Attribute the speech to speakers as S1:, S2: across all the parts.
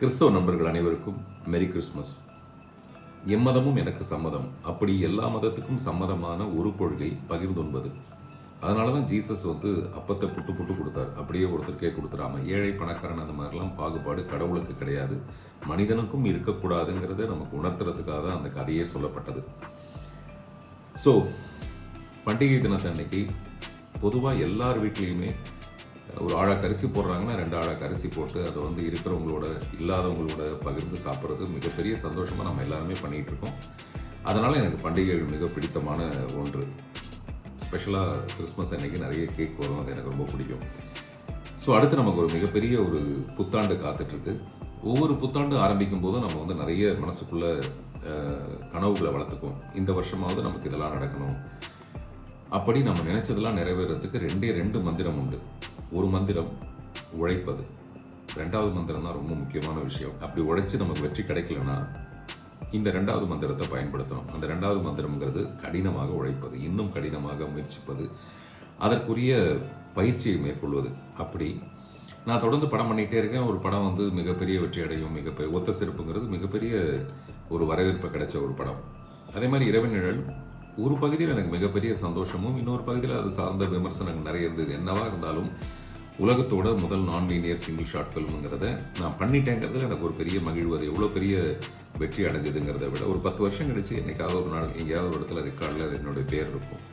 S1: கிறிஸ்தவ நண்பர்கள் அனைவருக்கும் மெரி கிறிஸ்மஸ் எம்மதமும் எனக்கு சம்மதம். அப்படி எல்லா மதத்துக்கும் சம்மதமான ஒரு கொள்கை பகிர்ந்துண்பது அதனால தான் ஜீசஸ் வந்து அப்பத்தை புட்டு புட்டு கொடுத்தார். அப்படியே ஒருத்தருக்கே கொடுத்துடாம ஏழை பணக்காரன் அந்த மாதிரிலாம் பாகுபாடு கடவுளுக்கு கிடையாது. மனிதனுக்கும் இருக்கக்கூடாதுங்கிறத நமக்கு உணர்த்துறதுக்காக தான் அந்த கதையே சொல்லப்பட்டது. ஸோ பண்டிகை தினத்தன்னைக்கு பொதுவாக எல்லார் வீட்லேயுமே ஒரு ஆழாக்கு அரிசி போடுறாங்கன்னா ரெண்டு ஆழாக்கு அரிசி போட்டு அதை வந்து இருக்கிறவங்களோட இல்லாதவங்களோட பகிர்ந்து சாப்பிட்றது மிகப்பெரிய சந்தோஷமாக நம்ம எல்லாருமே பண்ணிகிட்ருக்கோம் அதனால் எனக்கு பண்டிகைகள் மிக பிடித்தமான ஒன்று. ஸ்பெஷலாக கிறிஸ்மஸ் அன்றைக்கி நிறைய கேக் வரும் அது எனக்கு ரொம்ப பிடிக்கும். ஸோ அடுத்து நமக்கு ஒரு மிகப்பெரிய ஒரு புத்தாண்டு காத்துட்ருக்கு. ஒவ்வொரு புத்தாண்டு ஆரம்பிக்கும் போதும் நம்ம வந்து நிறைய மனசுக்குள்ள கனவுகளை வளர்த்துக்குவோம். இந்த வருஷமாவது நமக்கு இதெல்லாம் நடக்கணும். அப்படி நம்ம நினச்சதெல்லாம் நிறைவேறதுக்கு ரெண்டே ரெண்டு மந்திரம் உண்டு. ஒரு மந்திரம் உழைப்பது. ரெண்டாவது மந்திரம் தான் ரொம்ப முக்கியமான விஷயம். அப்படி உழைச்சி நமக்கு வெற்றி கிடைக்கலனா இந்த ரெண்டாவது மந்திரத்தை பயன்படுத்தணும். அந்த ரெண்டாவது மந்திரம்ங்கிறது கடினமாக உழைப்பது இன்னும் கடினமாக முயற்சிப்பது அதற்குரிய பயிற்சியை மேற்கொள்வது. அப்படி நான் தொடர்ந்து படம் பண்ணிகிட்டே இருக்கேன். ஒரு படம் வந்து மிகப்பெரிய வெற்றி அடையும் மிகப்பெரிய ஒத்த செருப்புங்கிறது மிகப்பெரிய ஒரு வரவேற்பு கிடைச்ச ஒரு படம். அதே மாதிரி இரவு நிழல் ஒரு பகுதியில் எனக்கு மிகப்பெரிய சந்தோஷமும் இன்னொரு பகுதியில் அது சார்ந்த விமர்சனங்கள் நிறைய இருந்தது. என்னவா இருந்தாலும் உலகத்தோட முதல் நான் லீனியர் சிங்கிள் ஷார்ட் ஃபிலிம்ங்கிறத நான் பண்ணிட்டேங்கிறதுல எனக்கு ஒரு பெரிய மகிழ்வு. அது எவ்வளோ பெரிய வெற்றி அடைஞ்சதுங்கிறத விட ஒரு பத்து வருஷம் கழிச்சு என்னைக்காவது ஒரு நாள் எங்கேயாவது ஒரு இடத்துல ரெக்கார்டில் என்னுடைய பேர் இருக்கும்.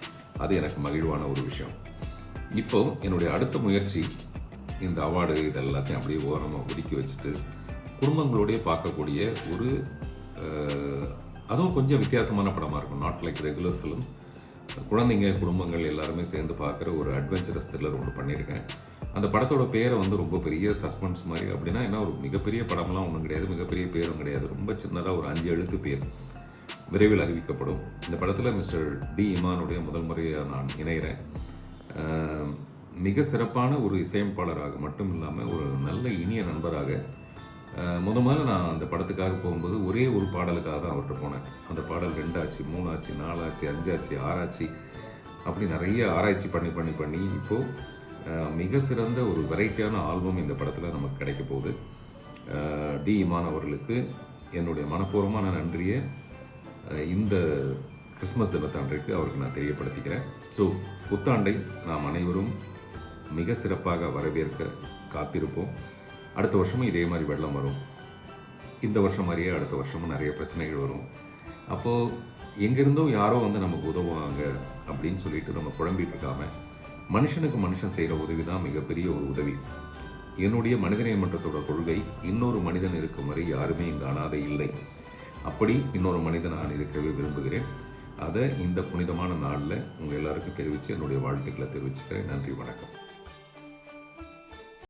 S1: அது எனக்கு மகிழ்வான ஒரு விஷயம். இப்போ என்னுடைய அடுத்த முயற்சி இந்த அவார்டு இது எல்லாத்தையும் அப்படியே ஓரமாக ஒதுக்கி வச்சுட்டு குடும்பங்களோடய பார்க்கக்கூடிய ஒரு அதுவும் கொஞ்சம் வித்தியாசமான படமாக இருக்கும். நாட் லைக் ரெகுலர் ஃபிலிம்ஸ் குழந்தைங்க குடும்பங்கள் எல்லாருமே சேர்ந்து பார்க்குற ஒரு அட்வென்ச்சரஸ் த்ரில்லர் ஒன்று பண்ணியிருக்கேன். அந்த படத்தோட பேரை வந்து ரொம்ப பெரிய சஸ்பென்ஸ் மாதிரி. அப்படின்னா என்ன ஒரு மிகப்பெரிய படம்லாம் ஒன்றும் கிடையாது. மிகப்பெரிய பேரும் கிடையாது. ரொம்ப சின்னதாக ஒரு அஞ்சு எழுத்து பேர் விரைவில் அறிவிக்கப்படும். இந்த படத்தில் மிஸ்டர் டி இமானுடைய முதல் முறையாக நான் இணைகிறேன். மிக சிறப்பான ஒரு இசையமைப்பாளராக மட்டும் இல்லாமல் ஒரு நல்ல இனிய நண்பராக முத முதல்ல நான் அந்த படத்துக்காக போகும்போது ஒரே ஒரு பாடலுக்காக தான் அவர்கிட்ட போனேன். அந்த பாடல் ரெண்டாச்சு மூணாச்சு நாலாச்சு அஞ்சாச்சு ஆறாச்சு அப்படி நிறைய ஆராய்ச்சி பண்ணி பண்ணி பண்ணி இப்போது மிக சிறந்த ஒரு வெரைட்டியான ஆல்பம் இந்த படத்தில் நமக்கு கிடைக்க போகுது. டி இமான் அவர்களுக்கு என்னுடைய மனப்பூர்வமான நன்றியை இந்த கிறிஸ்மஸ் தினத்தாண்டிற்கு அவருக்கு நான் தெரியப்படுத்திக்கிறேன். ஸோ புத்தாண்டை நாம் அனைவரும் மிக சிறப்பாக வரவேற்க காத்திருப்போம். அடுத்த வருஷமும் இதே மாதிரி வெள்ளம் வரும். இந்த வருஷம் மாதிரியே அடுத்த வருஷமும் நிறைய பிரச்சனைகள் வரும். அப்போது எங்கேருந்தோ யாரோ வந்து நமக்கு உதவுவாங்க அப்படின்னு சொல்லிட்டு நம்ம குழம்பிட்டு இருக்காம மனுஷனுக்கு மனுஷன் செய்கிற உதவி தான் மிகப்பெரிய ஒரு உதவி. என்னுடைய மனிதநேயமன்றத்தோட கொள்கை இன்னொரு மனிதன் இருக்கும் வரை யாருமே இங்கு அனாதை இல்லை. அப்படி இன்னொரு மனிதன் நான் இருக்கவே விரும்புகிறேன். அதை இந்த புனிதமான நாளில் உங்கள் எல்லாருக்கும் தெரிவித்து என்னுடைய வாழ்த்துக்களை தெரிவிச்சுக்கிறேன். நன்றி வணக்கம்.